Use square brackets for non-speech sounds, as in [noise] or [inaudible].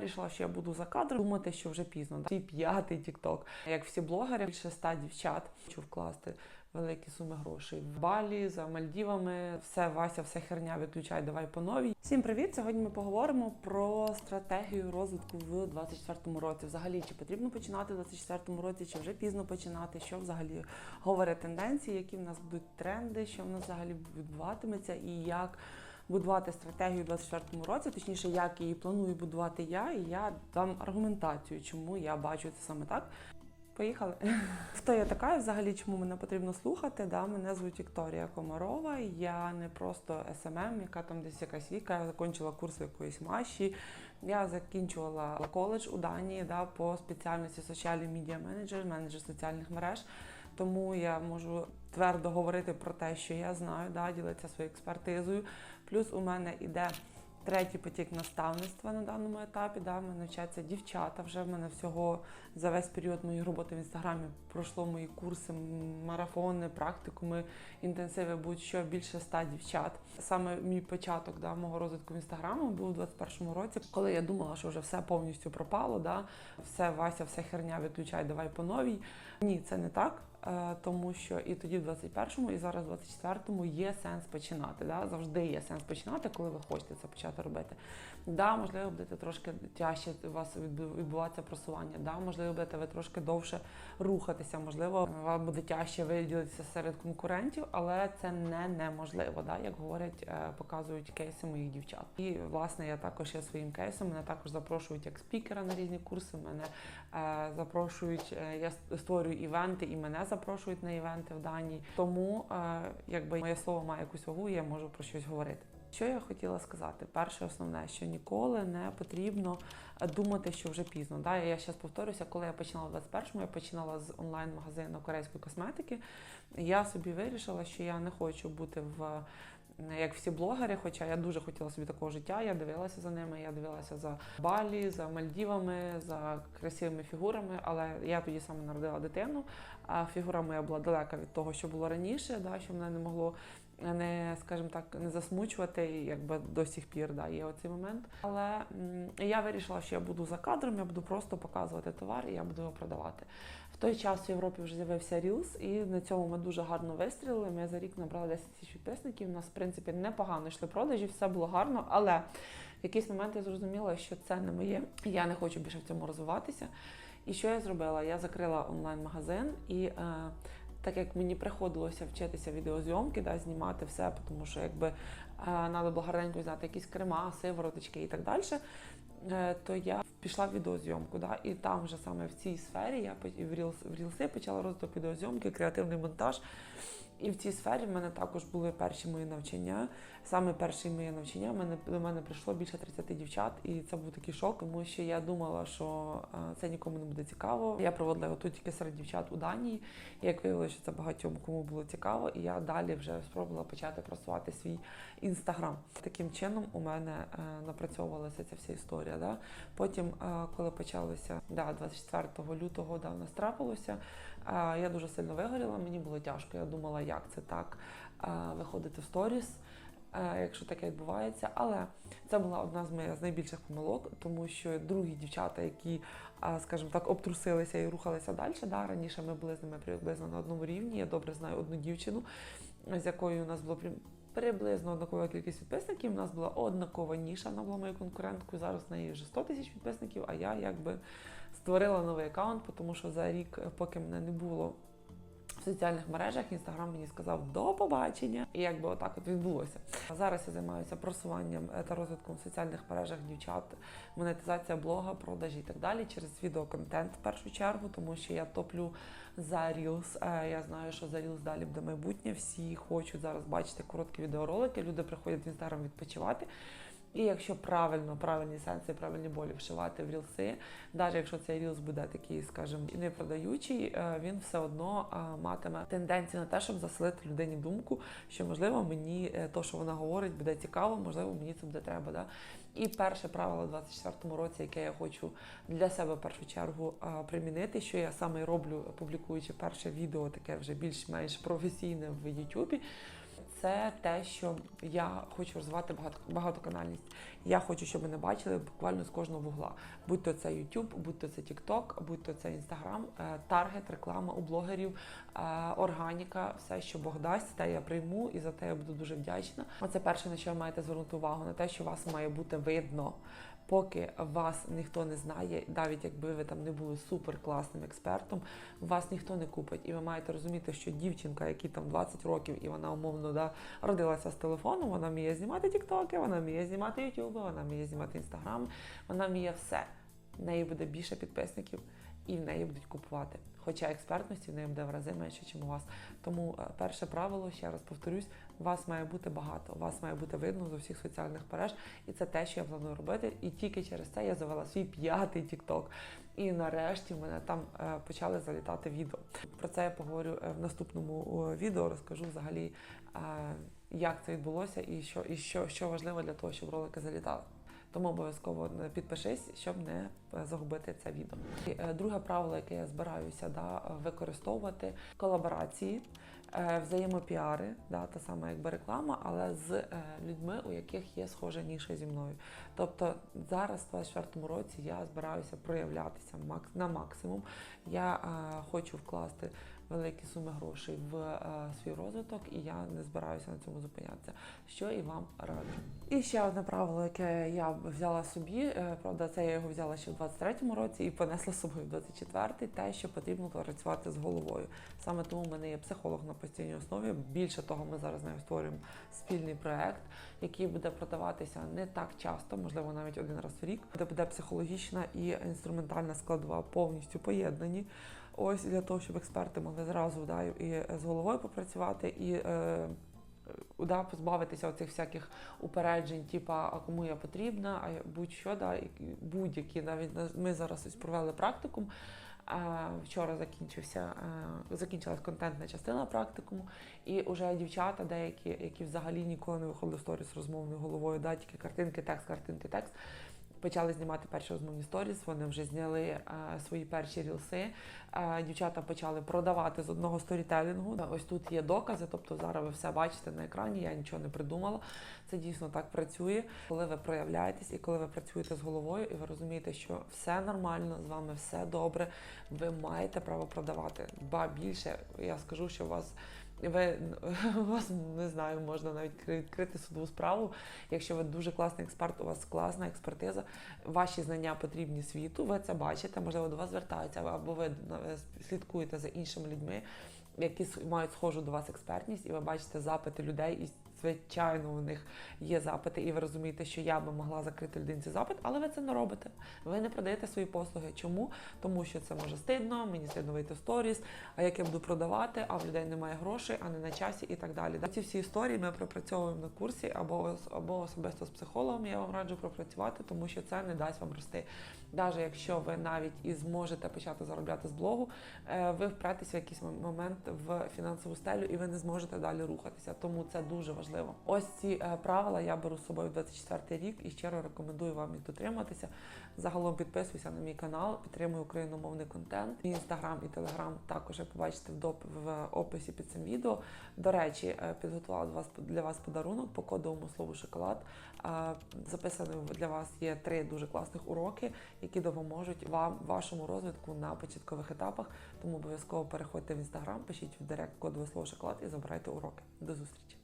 вирішила, що я буду за кадром думати, що вже пізно. Свій п'ятий тікток. Як всі блогери, більше ста дівчат хочу вкласти великі суми грошей в Балі за Мальдівами. Все Вася, все херня виключай, давай по новій. Всім привіт! Сьогодні ми поговоримо про стратегію розвитку в 24-му році. Взагалі, чи потрібно починати в 24-му році, чи вже пізно починати, що взагалі говорять тенденції, які в нас будуть тренди, що в нас взагалі відбуватиметься, і як будувати стратегію у 24-му році, точніше, як її планую будувати я, і я дам аргументацію, чому я бачу це саме так. Поїхали. [laughs] Хто я така взагалі чому мене потрібно слухати? Да, мене звуть Вікторія Комарова. Я не просто СММ, яка там десь якась віка. Я закінчила курси якоїсь маші. Я закінчувала коледж у Данії да, по спеціальності соціальний медіа менеджер, менеджер соціальних мереж. Тому я можу твердо говорити про те, що я знаю, да, ділитися своєю експертизою. Плюс у мене іде третій потік наставництва на даному етапі. Да, в мене вчаться дівчата. Вже в мене всього за весь період моєї роботи в інстаграмі пройшло мої курси, марафони, практикуми, інтенсиви, будь-що більше ста дівчат. Саме мій початок да, мого розвитку в інстаграму був у 21-му році, коли я думала, що вже все повністю пропало. Да, все Вася, все херня виключай, давай по новій. Ні, це не так. Е, Тому що і тоді в 21-му, і зараз в 24-му є сенс починати. Да? Завжди є сенс починати, коли ви хочете це почати робити. Да, можливо, будете трошки тяжче у вас відбу- відбуватися просування. Да, можливо, будете ви трошки довше рухатися. Можливо, вам буде тяжче виділитися серед конкурентів, але це не неможливо. Да? Як говорять, е, показують кейси моїх дівчат. І власне я також є своїм кейсом. Мене також запрошують як спікера на різні курси. Мене е, запрошують. е, Я створюю івенти, і мене запрошують на івенти в Данії. Тому, е, якби моє слово має якусь вагу, я можу про щось говорити. Що я хотіла сказати? Перше, основне, що ніколи не потрібно е, думати, що вже пізно. Да? Я зараз повторюся, коли я починала в 21-му, я починала з онлайн-магазину корейської косметики. Я собі вирішила, що я не хочу бути в як всі блогери, хоча я дуже хотіла собі такого життя. Я дивилася за ними, я дивилася за Балі, за Мальдівами, за красивими фігурами. Але я тоді саме народила дитину, а фігура моя була далека від того, що було раніше, да, що мене не могло не, скажімо так, не засмучувати, якби до сих пір да, є оцей момент. Але я вирішила, що я буду за кадром, я буду просто показувати товар і я буду його продавати. В той час в Європі вже з'явився Reels, і на цьому ми дуже гарно вистрілили. Ми за рік набрали 10 тисяч підписників. У нас, в принципі, непогано йшли продажі, все було гарно, але в якийсь момент я зрозуміла, що це не моє. Я не хочу більше в цьому розвиватися. І що я зробила? Я закрила онлайн-магазин і. Е, так як мені приходилося вчитися відеозйомки, да, знімати все, тому що якби треба було гарненько знати якісь крема, сивороточки і так далі, е, то я пішла в відеозйомку. Да, і там вже саме в цій сфері я в рілси почала розвиток відеозйомки, креативний монтаж. І в цій сфері в мене також були перші мої навчання. Саме перше моє навчання мене до мене прийшло більше 30 дівчат, і це був такий шок, тому що я думала, що е, це нікому не буде цікаво. Я проводила тут тільки серед дівчат у Данії. І як виявилося, що це багатьом кому було цікаво, і я далі вже спробувала почати просувати свій інстаграм. Таким чином у мене е, напрацьовувалася ця вся історія. Да? Потім, е, коли почалося да, 24 лютого, да, у нас трапилося. Я дуже сильно вигоріла, мені було тяжко. Я думала, як це так виходити в сторіс. Якщо таке відбувається, але це була одна з моїх найбільших помилок, тому що другі дівчата, які, скажімо так, обтрусилися і рухалися далі. Да, раніше ми були з ними приблизно на одному рівні. Я добре знаю одну дівчину, з якою у нас було при- приблизно однакова кількість підписників. У нас була однакова ніша, вона була моєю конкуренткою. Зараз в неї вже 100 тисяч підписників, а я якби створила новий аккаунт, тому що за рік, поки мене не було. В соціальних мережах інстаграм мені сказав до побачення, і якби отак от відбулося. Зараз я займаюся просуванням е, та розвитком в соціальних мережах дівчат, монетизація блога, продажі і так далі через відеоконтент в першу чергу, тому що я топлю за Reels. Е, Я знаю, що за Reels далі буде майбутнє. Всі хочуть зараз бачити короткі відеоролики. Люди приходять в інстаграм відпочивати. І якщо правильно, правильні сенси, правильні болі вшивати в рілси, навіть якщо цей рілс буде такий, скажімо, і не продаючий, е, він все одно е, матиме тенденцію на те, щоб заселити людині думку, що можливо мені е, то, що вона говорить, буде цікаво, можливо, мені це буде треба. Да? І перше правило в 24-му році, яке я хочу для себе в першу чергу примінити, що я саме роблю, публікуючи перше відео, таке вже більш-менш професійне в Ютубі. Це те, що я хочу розвивати багато, багатоканальність. Я хочу, щоб мене бачили буквально з кожного вугла. Будь то це YouTube, будь то це TikTok, будь то це Instagram, е, таргет, реклама у блогерів, е, органіка, все, що Бог дасть, те я прийму і за те я буду дуже вдячна. Оце перше, на що ви маєте звернути увагу, на те, що вас має бути видно. Поки вас ніхто не знає, навіть якби ви там не були супер класним експертом, вас ніхто не купить. І ви маєте розуміти, що дівчинка, якій там 20 років, і вона умовно да, родилася з телефону, вона вміє знімати тіктоки, вона вміє знімати ютуби, вона вміє знімати інстаграм, вона вміє все. В неї буде більше підписників і в неї будуть купувати. Хоча експертності в неї буде в рази менше, ніж у вас. Тому е, перше правило, ще раз повторюсь, вас має бути багато, вас має бути видно з усіх соціальних мереж, і це те, що я планую робити. І тільки через це я завела свій п'ятий тікток. І нарешті в мене там е, почали залітати відео. Про це я поговорю е, в наступному відео. Розкажу взагалі, як це відбулося, і що, і що, що важливо для того, щоб ролики залітали. Тому обов'язково е, підпишись, щоб не е, загубити це відео. І, е, друге правило, яке я збираюся да, використовувати колаборації, взаємопіари, да, та саме якби реклама, але з людьми, у яких є схожа ніша зі мною. Тобто зараз, в 24-му році, я збираюся проявлятися на максимум. Я хочу вкласти великі суми грошей в е, свій розвиток, і я не збираюся на цьому зупинятися. Що і вам раджу. І ще одне правило, яке я взяла собі, е, правда, це я його взяла ще в 23-му році і понесла з собою в 24-й, те, що потрібно працювати з головою. Саме тому в мене є психолог на постійній основі. Більше того, ми зараз з нею створюємо спільний проект, який буде продаватися не так часто, можливо, навіть один раз в рік, де буде психологічна і інструментальна складова повністю поєднані. Ось для того, щоб експерти могли зразу да, і з головою попрацювати, і е, да, позбавитися оцих всяких упереджень, типа а кому я потрібна, а будь-що, да, будь-які. Навіть на- ми зараз ось провели практикум. Вчора закінчився, е, закінчилась контентна частина практикуму, і вже дівчата, деякі, які взагалі ніколи не виходили в сторіс розмовною головою, да, тільки картинки, текст, картинки, текст. Почали знімати перші розмовні сторіс, вони вже зняли е, свої перші рілси. Е, дівчата почали продавати з одного сторітелінгу. Ось тут є докази, тобто зараз ви все бачите на екрані, я нічого не придумала. Це дійсно так працює. Коли ви проявляєтесь і коли ви працюєте з головою, і ви розумієте, що все нормально, з вами все добре, ви маєте право продавати. Ба більше я скажу, що у вас. Ви [laughs] вас не знаю, можна навіть відкрити судову справу. Якщо ви дуже класний експерт, у вас класна експертиза, ваші знання потрібні світу. Ви це бачите, можливо, до вас звертаються, або ви слідкуєте за іншими людьми, які мають схожу до вас експертність, і ви бачите запити людей, і звичайно у них є запити, і ви розумієте, що я би могла закрити людинці запит, але ви це не робите. Ви не продаєте свої послуги. Чому? Тому що це може стидно, мені стидно вийти в сторіс, а як я буду продавати, а в людей немає грошей, а не на часі і так далі. Ці всі історії ми пропрацьовуємо на курсі або, або особисто з психологом. Я вам раджу пропрацювати, тому що це не дасть вам рости. Навіть якщо ви навіть і зможете почати заробляти з блогу, е, ви впретеся в якийсь момент в фінансову стелю і ви не зможете далі рухатися. Тому це дуже важливо. Ось ці е, правила я беру з собою в 24 рік і щиро рекомендую вам їх дотриматися. Загалом підписуйся на мій канал, підтримуй україномовний контент. Мій інстаграм і телеграм також побачите в доп в описі під цим відео. До речі, е, підготувала для вас для вас подарунок по кодовому слову шоколад. Е, Записаний для вас є три дуже класних уроки, які допоможуть вам вашому розвитку на початкових етапах. Тому обов'язково переходьте в інстаграм, пишіть в директ кодове слово шоколад і забирайте уроки. До зустрічі!